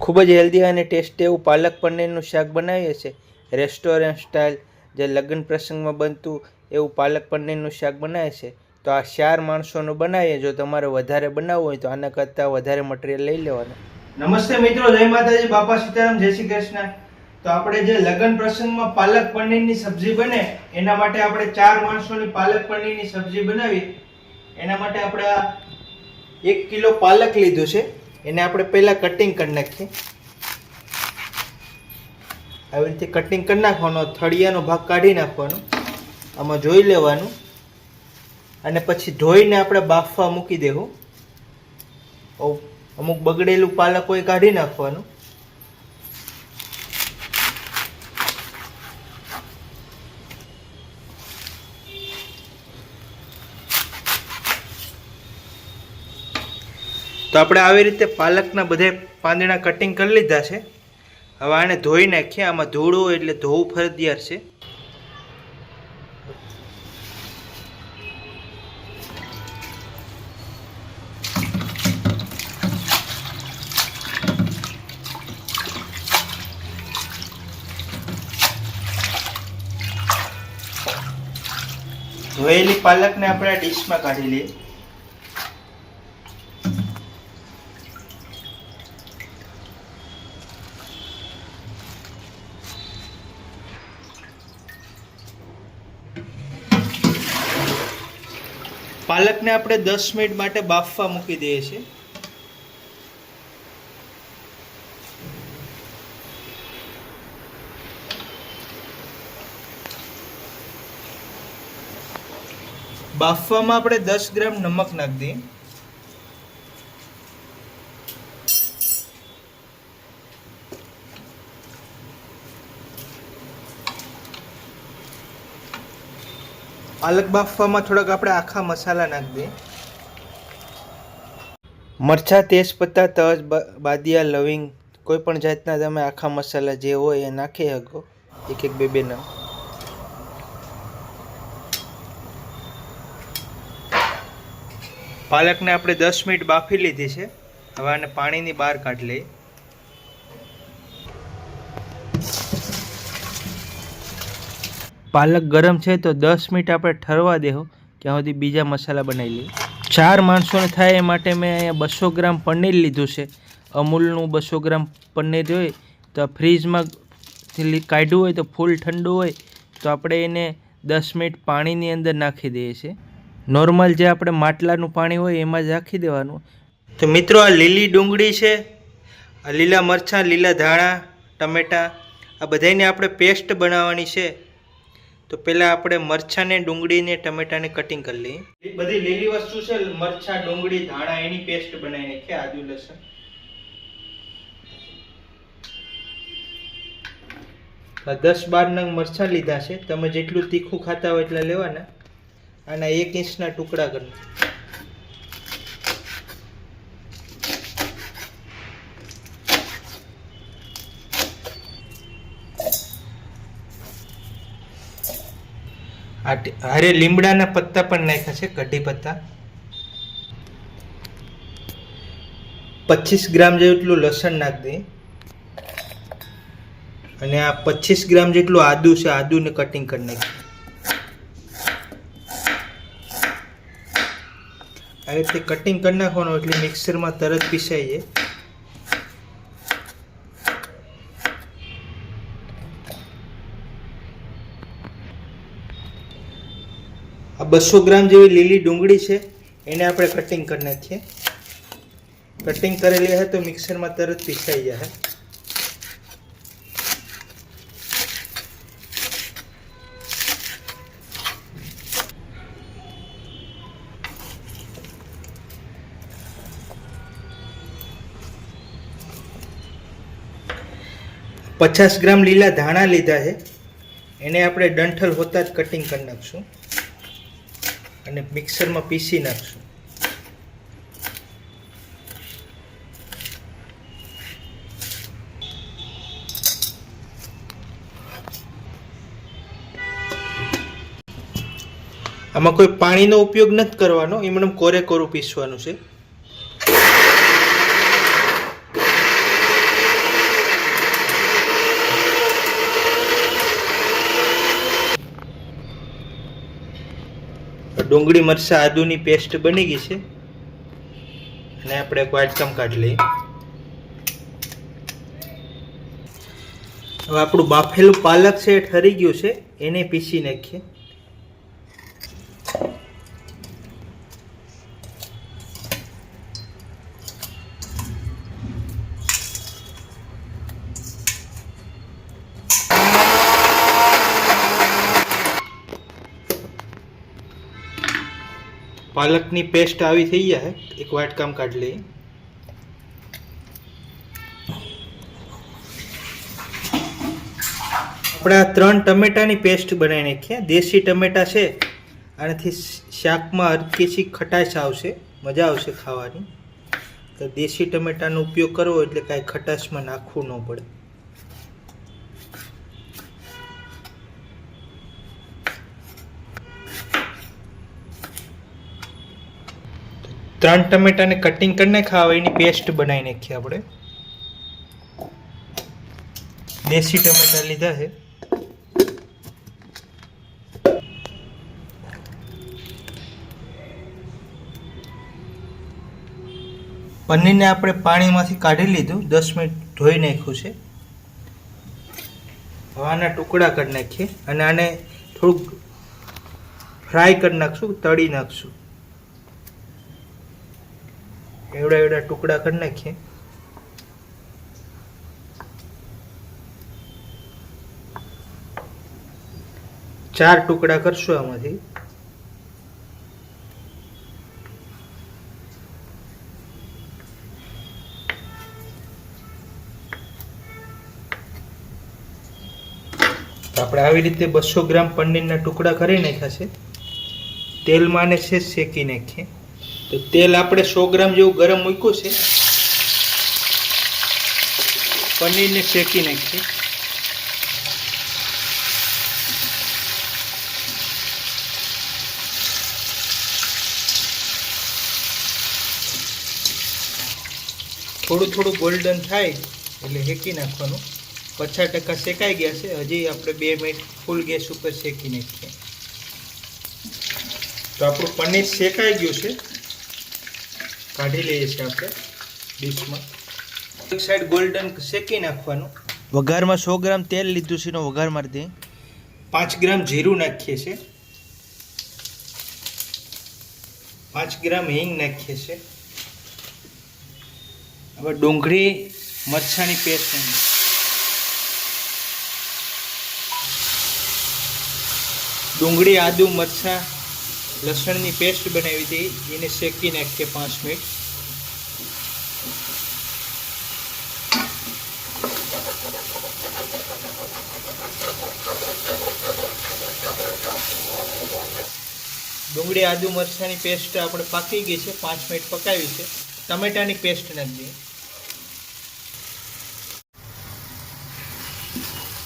ખૂબ જ હેલ્ધી અને ટેસ્ટી એવું પાલક પનીરનું શાક બનાવીએ છીએ. રેસ્ટોરન્ટ સ્ટાઇલ જે લગ્ન પ્રસંગમાં બનતું એવું પાલક પનીરનું શાક બનાવે છે તો આ ચાર માણસોનું બનાવીએ, જો તમારે વધારે બનાવવું હોય તો આના કરતાં વધારે મટીરિયલ લઈ લેવાનું. નમસ્તે મિત્રો, જય માતાજી, બાપા સીતારામ, જય શ્રી કૃષ્ણ. તો આપણે જે લગ્ન પ્રસંગમાં પાલક પનીરની સબ્જી બને, એના માટે આપણે ચાર માણસોની પાલક પનીરની સબ્જી બનાવી. એના માટે આપણે એક કિલો પાલક લીધું છે. એને આપણે પહેલાં કટિંગ કરી નાખીએ. આવી રીતે કટિંગ કરી નાખવાનો, થળિયાનો ભાગ કાઢી નાખવાનો. આમાં જોઈ લેવાનું. અને પછી ધોઈને આપણે બાફવા મૂકી દેવું. અમુક બગડેલું પાલક હોય કાઢી નાખવાનું. તો આપણે આવી રીતે પાલકના બધે પાંદડા કટિંગ કરી લીધા છે. હવે આને ધોઈ નાખીએ. આમાં ધોળું એટલે ધોવું ફરજિયાત છે. ધોયેલી પાલકને આપણે ડીશમાં કાઢી લઈએ. પાલકને આપણે દસ મિનિટ માટે બાફવા મૂકી દઈએ છીએ. બાફવામાં આપણે દસ ગ્રામ નમક નાખી દઈએ. પાલક બાફવામાં થોડાક આપણે આખા મસાલા નાખી દઈએ. મરચાં તેજપત્તા તજ બાદિયા, લવિંગ, કોઈ પણ જાતના તમે આખા મસાલા જે હોય એ નાખી શકો. એક એક, બે બે નંગ. પાલકને આપણે દસ મિનિટ બાફી લીધી છે. હવે આને પાણીની બહાર કાઢી લઈએ. પાલક ગરમ છે તો દસ મિનિટ આપણે ઠરવા દેહો. ત્યાં સુધી બીજા મસાલા બનાવી લઈએ. ચાર માણસોને થાય એ માટે મેં અહીંયા બસો ગ્રામ પનીર લીધું છે. અમૂલનું બસો ગ્રામ પનીર હોય તો ફ્રીજમાં કાઢ્યું હોય તો ફૂલ ઠંડુ હોય તો આપણે એને દસ મિનિટ પાણીની અંદર નાખી દઈએ છીએ. નોર્મલ જે આપણે માટલાનું પાણી હોય એમાં જ રાખી દેવાનું. તો મિત્રો આ લીલી ડુંગળી છે, આ લીલા મરચાં, લીલા ધાણા, ટમેટાં, આ બધાની આપણે પેસ્ટ બનાવવાની છે. તો પહેલાં આપણે મરચાંને ડુંગળીને ટમેટાને કટિંગ કરી લઈએ. બધી લીલી વસ્તુ છે મરચાં ડુંગળી ધાણા એની પેસ્ટ બનાવી નાખીએ આદુ લસણ. દસ બાર નંગ મરચાં લીધા છે. તમે જેટલું તીખું ખાતા હોય એટલા લેવાના. આના એક ઇંચના ટુકડા કરી ટી- લીમડાના પત્તા પણ નાખ્યા છે, કઢી પત્તા. પચીસ ગ્રામ જેટલું લસણ નાખ દઈએ અને આ પચીસ ગ્રામ જેટલું આદુ છે, આદુને કટિંગ કરી નાખીએ આ રીતે કટિંગ કરી નાખવાનું, એટલે મિક્સરમાં તરત પીસાઈ જાય આ બસો ગ્રામ જેવી લીલી ડુંગળી છે. એને આપણે કટિંગ કરી નાખીએ કટિંગ કરેલી હે તો મિક્સરમાં તરત પીસાઈ જાય પચાસ ગ્રામ લીલા ધાણા લીધા છે એને આપણે ડંઠલ હોતા જ કટિંગ કરી નાખશું. અને મિક્સરમાં પીસી નાખશું. આમાં કોઈ પાણીનો ઉપયોગ નથી કરવાનો એમને કોરે કોરું પીસવાનું છે. ડુંગળી, મરચાં, આદુની પેસ્ટ બની ગઈ છે. અને આપણે એક વાટકામ કાઢી લઈએ. હવે આપણું બાફેલું પાલક છે એ ઠરી ગયું છે. એને પીસી નાખીએ. પાલકની પેસ્ટ આવી થઈ જાય એક વાટકામ કાઢી લઈએ. આપણે આ ત્રણ ટમેટાની પેસ્ટ બનાવી નાખીએ. દેશી ટમેટા છે. આનાથી શાકમાં હલકીસી ખટાશ આવશે. મજા આવશે ખાવાની. તો દેશી ટમેટાનો ઉપયોગ કરવો એટલે કાંઈ ખટાશમાં નાખવું ન પડે. ત્રણ ટમેટાને કટિંગ કરીને ખાવા એની પેસ્ટ બનાવી નાખીએ આપણે. દેશી ટમેટા લીધા છે. પનીરને આપણે પાણીમાંથી કાઢી લીધું, દસ મિનિટ ધોઈ નાખ્યું છે. હવાના ટુકડા કરી નાખીએ અને આને થોડુંક ફ્રાય કરી નાખશું, તળી નાખશું. એવડા એવડા ટુકડા કરી નાખીએ. ચાર ટુકડા કરશું આમાંથી. આપણે આવી રીતે બસો ગ્રામ પનીરના ટુકડા કરી નાખ્યા છે. તેલમાં ને છે શેકી નાખીએ. તો તેલ આપણે સો ગ્રામ જેવું ગરમ મૂક્યું છે. પનીરને શેકી નાખીએ. થોડું થોડું ગોલ્ડન થાય એટલે શેકી નાખવાનું. પચાસ ટકા શેકાઈ ગયા છે, હજી આપણે બે મિનિટ ફૂલ ગેસ ઉપર શેકી નાખીએ. તો આપણું પનીર શેકાઈ ગયું છે. કાઢી લઈએ છીએ આપણે ડીશમાં. એક સાઈડ ગોલ્ડન શેકી નાખવાનું. વઘારમાં સો ગ્રામ તેલ લીધું છે એનો વઘાર મારી દઈએ પાંચ ગ્રામ જીરું નાખીએ છીએ. પાંચ ગ્રામ હિંગ નાખીએ છીએ. હવે ડુંગળી મરચાંની પેસ્ટ. ડુંગળી આદુ મરચાં લસણની પેસ્ટ બનાવી હતી. એને શેકી નાખીએ પાંચ મિનિટ. ડુંગળી, આદુ, મરચાંની પેસ્ટ આપણે પાકી ગઈ છે. પાંચ મિનિટ પકાવી છે. ટમેટાની પેસ્ટ નાખી દઈએ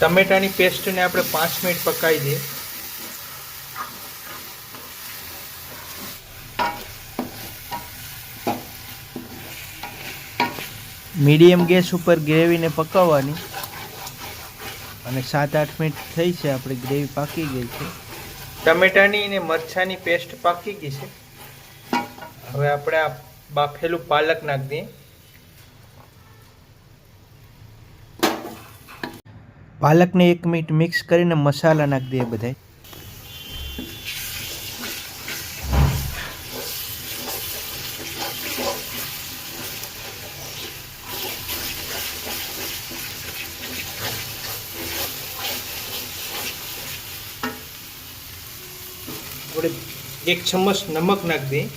ટમેટાની પેસ્ટને આપણે પાંચ મિનિટ પકાવી દઈએ. મીડિયમ ગેસ ઉપર ગ્રેવીને પકાવવાની. અને સાત આઠ મિનિટ થઈ છે, આપણે ગ્રેવી પાકી ગઈ છે. ટમેટાની અને મરચાંની પેસ્ટ પાકી ગઈ છે. હવે આપણે આ બાફેલું પાલક નાખી દઈએ. પાલકને એક મિનિટ મિક્સ કરીને મસાલા નાખી દઈએ બધાય. થોડી એક ચમચ નમક નાખી દઈએ.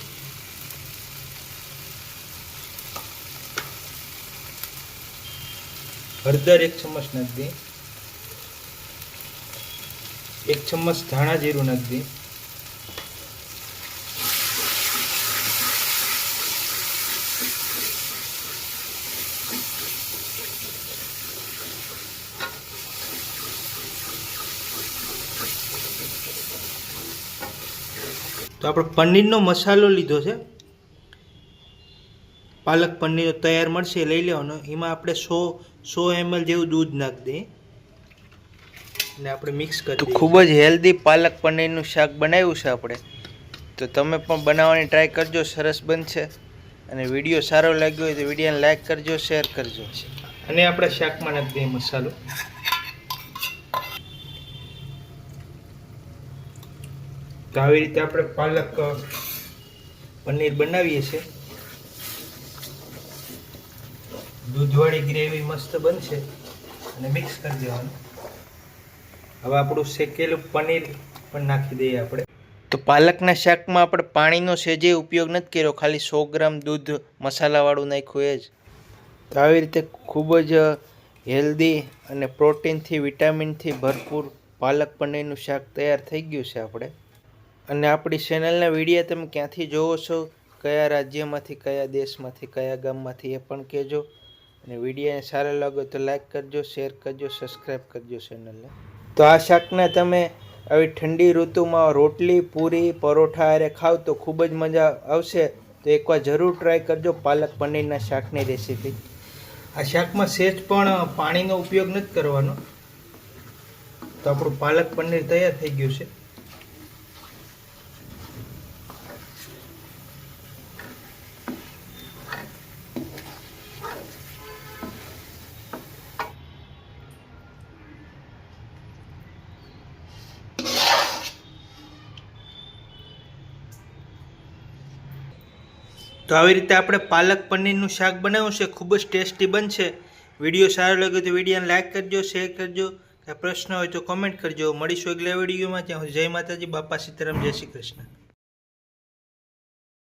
હળદર એક ચમચ નાખી દઈએ. એક ચમચ ધાણા જીરું નાખી દઈએ. તો આપણે પનીરનો મસાલો લીધો છે. પાલક પનીર તૈયાર મળશે લઈ લેવાનો. એમાં આપણે સો સો એમએલ જેવું દૂધ નાખી દઈએ. અને આપણે મિક્સ કરી ખૂબ જ હેલ્ધી પાલક પનીરનું શાક બનાવ્યું છે આપણે. તો તમે પણ બનાવવાની ટ્રાય કરજો સરસ બનશે. અને વીડિયો સારો લાગ્યો હોય તો વિડીયોને લાઈક કરજો શેર કરજો. અને આપણે શાકમાં નાખી દઈએ મસાલો. તો આવી રીતે આપણે પાલક, પનીર બનાવીએ છીએ. દૂધવાળી ગ્રેવી મસ્ત બનશે અને મિક્સ કરી દેવાનું. હવે આપણું શેકેલું પનીર પણ નાખી દઈએ આપણે. તો પાલકના શાકમાં આપણે પાણીનો સેજે ઉપયોગ નથી કર્યો, ખાલી સો ગ્રામ દૂધ મસાલાવાળું નાખ્યું એ જ. તો આવી રીતે ખૂબ જ હેલ્ધી અને પ્રોટીનથી, વિટામિનથી ભરપૂર પાલક પનીરનું શાક તૈયાર થઈ ગયું છે આપણે. અને આપણી ચેનલના વીડિયો તમે ક્યાંથી જોવો છો? કયા રાજ્યમાંથી, કયા દેશમાંથી, કયા ગામમાંથી એ પણ કહેજો. અને વિડીયોને સારો લાગે તો લાઈક કરજો શેર કરજો સબસ્ક્રાઈબ કરજો ચેનલને તો આ શાકને તમે આવી ઠંડી ઋતુમાં રોટલી, પૂરી, પરોઠા અરે ખાવ તો ખૂબ જ મજા આવશે. તો એકવાર જરૂર ટ્રાય કરજો પાલક પનીરના શાકની રેસીપી આ શાકમાં સેજ પણ પાણીનો ઉપયોગ નથી કરવાનો. તો આપણું પાલક પનીર તૈયાર થઈ ગયું છે. તો આવી રીતે આપણે પાલક પનીરનું શાક બનાવ્યું છે, ખૂબ જ ટેસ્ટી બનશે. વીડિયો સારો લાગ્યો તો વિડીયોને લાઈક કરજો, શેર કરજો. પ્રશ્ન હોય તો કોમેન્ટ કરજો. મળીશું આગલા વિડીયોમાં. ત્યાં જય માતાજી, બાપા સીતારામ, જય શ્રી કૃષ્ણ.